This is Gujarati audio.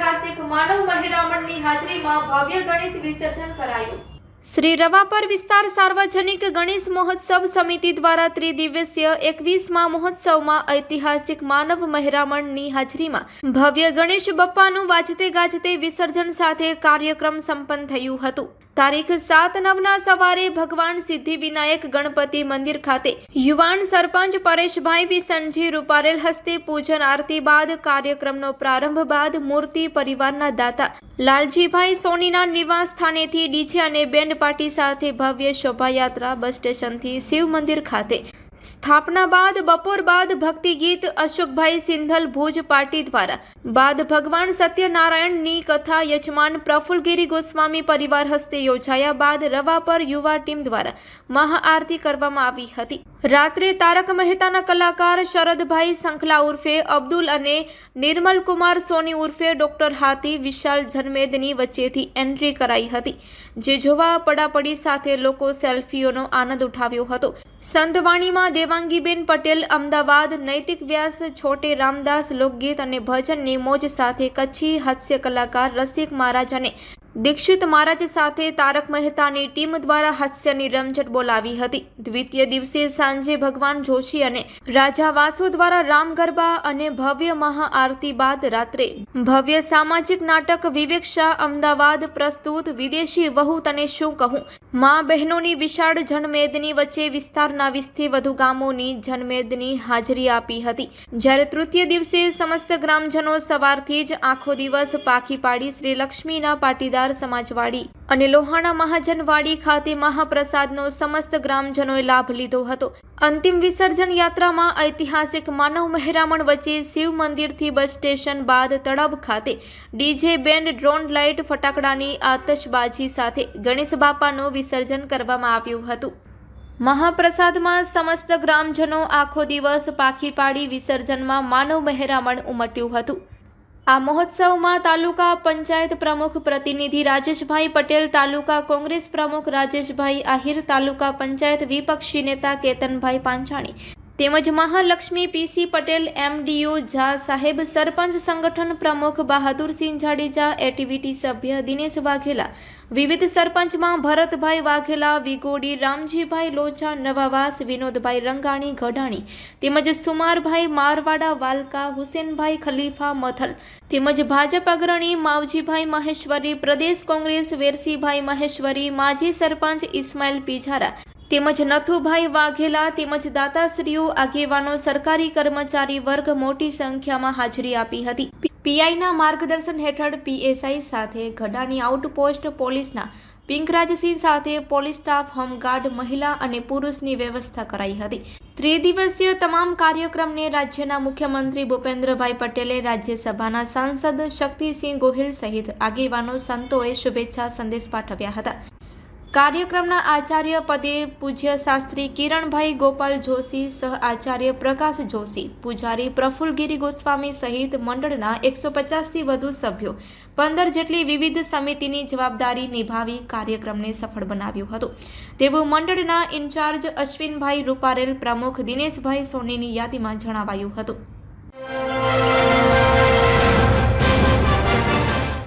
ઐતિહાસિક માનવ મહિરામણની હાજરીમાં ભવ્ય ગણેશ વિસર્જન કરાયું. શ્રી રવાપર વિસ્તાર સાર્વજનિક ગણેશ મહોત્સવ સમિતિ દ્વારા ત્રિદિવસીય એકવીસમાં મહોત્સવમાં ઐતિહાસિક માનવ મહેરામણની હાજરીમાં ભવ્ય ગણેશ બપ્પાનું વાજતે ગાજતે વિસર્જન સાથે કાર્યક્રમ સંપન્ન થયું હતું. તારીખ સાત નવના સવારે ભગવાન સિદ્ધિ વિનાયક ગણપતિ મંદિર ખાતે યુવાન સરપંચ પરેશભાઈ વિસનજી રૂપારેલ હસ્તે પૂજન આરતી બાદ કાર્યક્રમનો પ્રારંભ બાદ મૂર્તિ પરિવારના દાતા લાલજીભાઈ સોનીના નિવાસ સ્થાનેથી ડીજે અને બેન્ડ પાર્ટી સાથે ભવ્ય શોભાયાત્રા બસ સ્ટેશનથી શિવ મંદિર ખાતે સ્થાપના બાદ, બપોર બાદ ભક્તિ ગીત અશોકભાઈ સિંધલ ભુજ પાર્ટી દ્વારા. બાદ ભગવાન સત્યનારાયણની કથા યજમાન પ્રફુલગીરી ગોસ્વામી પરિવાર હસ્તે યોજાયા બાદ રવા પર યુવા ટીમ દ્વારા મહાઆરતી કરવામાં આવી હતી. રાત્રે તારક મહેતાના કલાકાર શરદભાઈ સંખલા ઉર્ફે અબ્દુલ અને નિર્મલ કુમાર સોની ઉર્ફે ડોક્ટર હાથી વિશાલ જનમેદની વચ્ચેથી એન્ટ્રી કરાઈ હતી. જે જોવા પડાપડી સાથે લોકો સેલ્ફીઓનો આનંદ ઉઠાવ્યો હતો. સંતવાણીમાં દેવાંગીબેન પટેલ અમદાવાદ, નૈતિક વ્યાસ છોટે રામદાસ લોકગીત અને ભજનની મોજ સાથે કચ્છી હાસ્ય કલાકાર રસિક મહારાજ અને દીક્ષિત મહારાજ સાથે તારક મહેતાની ટીમ દ્વારા હાસ્યની રમઝટ બોલાવી હતી. દ્વિતીય દિવસે સાંજે ભગવાન જોશી અને રાજા વાસુ દ્વારા રામ ગરબા અને ભવ્ય મહાઆરતી બાદ રાત્રે ભવ્ય સામાજિક નાટક વિવેક અમદાવાદ પ્રસ્તુત વિદેશી વહુ તને શું કહું? મા બહેનોની વિશાળ જનમેદની વચ્ચે વિસ્તારના વીસથી વધુ ગામોની જનમેદની હાજરી આપી હતી. જ્યારે તૃતીય દિવસે સમસ્ત ગ્રામજનો સવારથી જ આખો દિવસ પાખી પાડી શ્રી લક્ષ્મીના પાટીદાર સમાજવાડી અને લોહાણા મહાજનવાડી ખાતે મહાપ્રસાદનો સમસ્ત ગ્રામજનોએ લાભ લીધો હતો. અંતિમ વિસર્જન યાત્રામાં ઐતિહાસિક માનવ મહેરામણ વચ્ચે શિવ મંદિરથી બસ સ્ટેશન બાદ તળાવ ખાતે ડીજે બેન્ડ, ડ્રોન લાઇટ, ફટાકડાની આતશબાજી સાથે ગણેશ બાપાનું વિસર્જન કરવામાં આવ્યું હતું. મહાપ્રસાદમાં સમસ્ત ગ્રામજનો આખો દિવસ પાખી પાડી વિસર્જનમાં માનવ મહેરામણ ઉમટ્યું હતું. આ મહોત્સવમાં તાલુકા પંચાયત પ્રમુખ પ્રતિનિધિ રાજેશભાઈ પટેલ, તાલુકા કોંગ્રેસ પ્રમુખ રાજેશભાઈ આહિર, તાલુકા પંચાયત વિપક્ષી નેતા કેતનભાઈ પાંચાણી તેમજ મહાલક્ષ્મી પીસી પટેલ એમડીઓ ઝા સાહેબ, સરપંચ સંગઠન પ્રમુખ બહાદુરસિંહ જાડેજા, એટીવીટી સભ્ય દિનેશ વાઘેલા, વિવિધ સરપંચમાં ભરતભાઈ વાઘેલા, વિગોડી રામજીભાઈ લોચા, નવાવાસ, વિનોદભાઈ રંગાણી, ગઢાણી, તેમજ સુમારભાઈ મારવાડા, વાલકા, હુસેનભાઈ ખલીફા, મથલ, તેમજ ભાજપ અગ્રણી માવજીભાઈ મહેશ્વરી, પ્રદેશ કોંગ્રેસ વેરસીભાઈ મહેશ્વરી, માજી સરપંચ ઇસ્માઇલ પીઝારા તેમજ નથુભાઈ વાઘેલા તેમજ દાતાશ્રીઓ આગેવાનો સરકારી કર્મચારી વર્ગ મોટી સંખ્યામાં હાજરી આપી હતી. પીઆઈના માર્ગદર્શન હેઠળ પીએસઆઈ સાથે ગઢાની આઉટપોસ્ટ પોલીસના પિંકરાજસિંહ સાથે પોલીસ સ્ટાફ હોમગાર્ડ મહિલા અને પુરુષની વ્યવસ્થા કરાઈ હતી ત્રિદિવસીય તમામ કાર્યક્રમને રાજ્યના મુખ્યમંત્રી ભૂપેન્દ્રભાઈ પટેલે રાજ્યસભાના સાંસદ શક્તિસિંહ ગોહિલ સહિત આગેવાનો સંતોએ શુભેચ્છા સંદેશ પાઠવ્યા હતા કાર્યક્રમના આચાર્ય પદે પૂજ્ય શાસ્ત્રી કિરણભાઈ ગોપાલ જોશી, સહ આચાર્ય પ્રકાશ જોશી, પૂજારી પ્રફુલગીરી ગોસ્વામી સહિત મંડળના એકસો પચાસથી વધુ સભ્યો પંદર જેટલી વિવિધ સમિતિની જવાબદારી નિભાવી કાર્યક્રમને સફળ બનાવ્યો હતો. તેવું મંડળના ઇન્ચાર્જ અશ્વિનભાઈ રૂપારેલ, પ્રમુખ દિનેશભાઈ સોનીની યાદીમાં જણાવાયું હતું.